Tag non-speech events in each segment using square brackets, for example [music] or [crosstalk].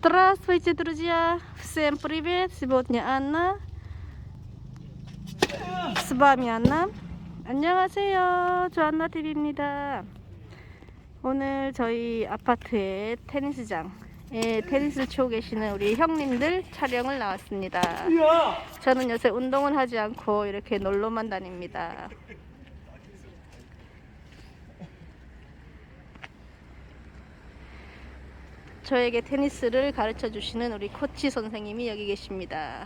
Здравствуйте, друзья! Всем привет! Сегодня Анна. С вами Анна. 안녕하세요. 저 안나 TV입니다. 오늘 저희 아파트의 테니스장에 테니스를 치고 계시는 우리 형님들 촬영을 나왔습니다. 저는 요새 운동을 하지 않고 이렇게 놀러만 다닙니다. 저에게 테니스를 가르쳐 주시는 우리 코치 선생님이 여기 계십니다.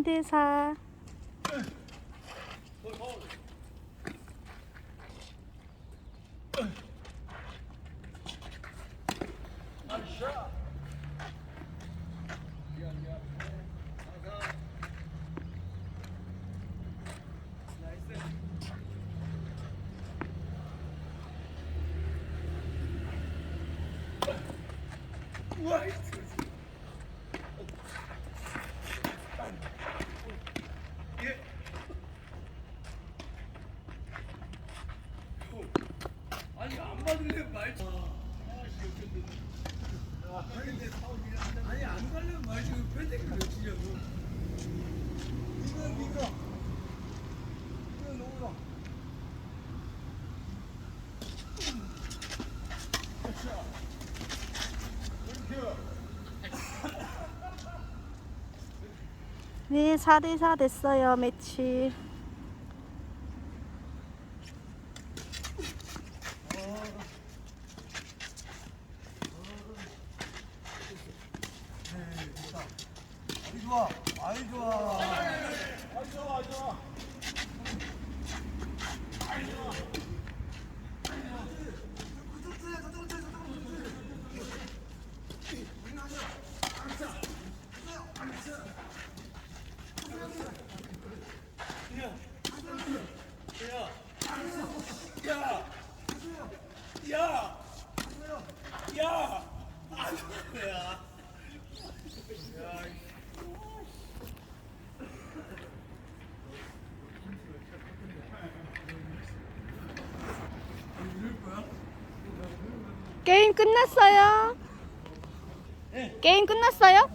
3대 4. 아니 안 받을래 말지. 아니 안 가려면 말지. 팬데기 몇 치냐고. 이거 이거. 이거 놓으라. 네, 4대 4 됐어요, 매치. 아이 좋아. 아이 좋아. 아이 좋아. 아이 좋아. 야, 야, 게임 끝났어요. 게임 끝났어요?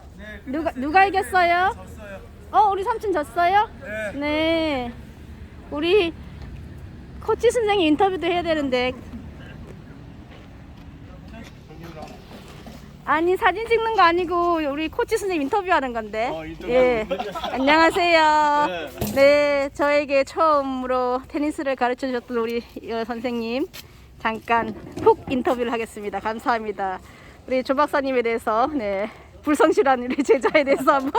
누가 누가 이겼어요? 어, 우리 삼촌 졌어요? 네. 네. 우리 코치 선생님 인터뷰도 해야 되는데. 아니 사진 찍는 거 아니고 우리 코치 선생님 인터뷰하는 건데. 어, 인터뷰. 예. [laughs] 안녕하세요. 네. 네, 저에게 처음으로 테니스를 가르쳐 주셨던 우리 어, 선생님 잠깐 푹 인터뷰를 하겠습니다. 감사합니다. 우리 조 박사님에 대해서 네 불성실한 우리 제자에 대해서 한번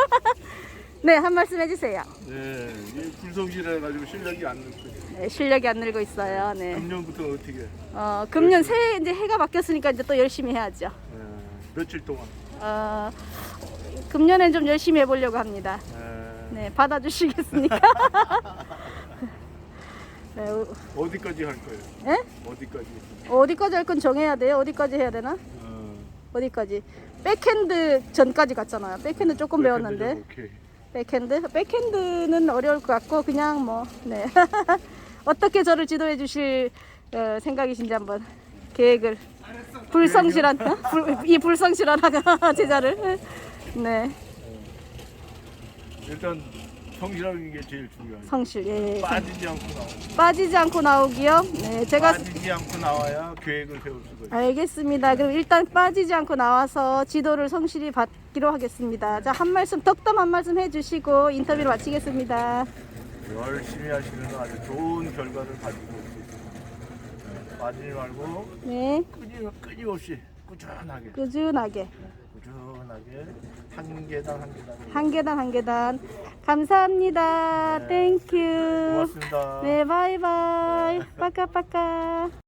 [laughs] 네한 말씀 해주세요. 네, 이 불성실해 가지고 실력이 안 늘고 네, 실력이 안 늘고 있어요. 네. 금년부터 어떻게 해? 어, 금년 새해 이제 해가 바뀌었으니까 이제 또 열심히 해야죠. 네, 며칠 동안 어, 금년엔 좀 열심히 해보려고 합니다. 네, 네, 받아주시겠습니까? [laughs] 네, 어, 어디까지 할 거예요? 예? 어디까지? 어디까지 할 건 정해야 돼요. 어디까지 해야 되나? 어, 어디까지? 백핸드 전까지 갔잖아요. 백핸드 조금 배웠는데. 오케이. 백핸드? 백핸드는 어려울 것 같고 그냥 뭐 네. [laughs] 어떻게 저를 지도해 주실 어, 생각이신지 한번 계획을 불성실한 어? 불, 이 불성실한 [laughs] 제자를 네 일단 성실하는 게 제일 중요하죠. 성실 예 빠지지 않고 나와. 빠지지 않고 나오기요. 네 제가 빠지지 않고 나와야 계획을 세울 수가 있어요. 알겠습니다. 그럼 일단 빠지지 않고 나와서 지도를 성실히 받기로 하겠습니다. 자한 말씀 덕담 한 말씀 해주시고 인터뷰를 마치겠습니다. 열심히 하시면 아주 좋은 결과를 가지고 빠지지 말고 네 끊임, 끊임없이 꾸준하게 꾸준하게. 꾸준하게 한 계단 한 계단 한 계단 한 계단 감사합니다. 땡큐. 고맙습니다. 네 바이바이. 빠까빠까.